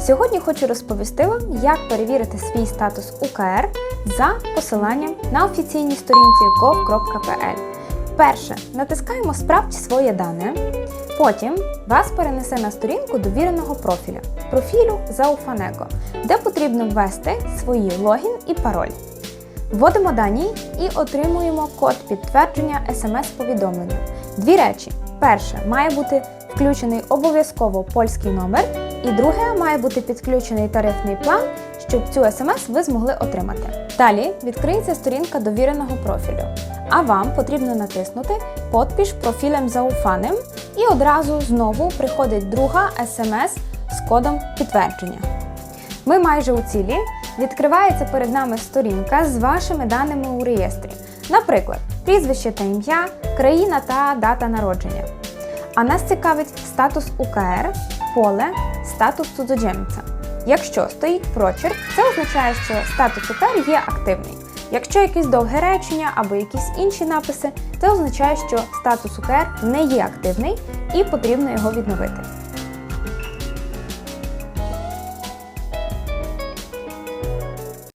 Сьогодні хочу розповісти вам, як перевірити свій статус УКР за посиланням на офіційній сторінці gov.pl. Перше, натискаємо Справді своє дане. Потім вас перенесе на сторінку довіреного профіля профілю Зауфанего, де потрібно ввести свої логін і пароль. Вводимо дані і отримуємо код підтвердження смс-повідомлення. Дві речі: перше, має бути включений обов'язково польський номер, і друге, має бути підключений тарифний план, щоб цю смс ви змогли отримати. Далі відкриється сторінка довіреного профілю, а вам потрібно натиснути Подпіш профілем зауфаним і одразу знову приходить друга смс з кодом підтвердження. Ми майже у цілі. Відкривається перед нами сторінка з вашими даними у реєстрі, наприклад, прізвище та ім'я, країна та дата народження. А нас цікавить статус УКР, поле, статус цудзоджемця. Якщо стоїть прочерк, це означає, що статус УКР є активний. Якщо якесь довге речення або якісь інші написи, це означає, що статус УКР не є активний і потрібно його відновити.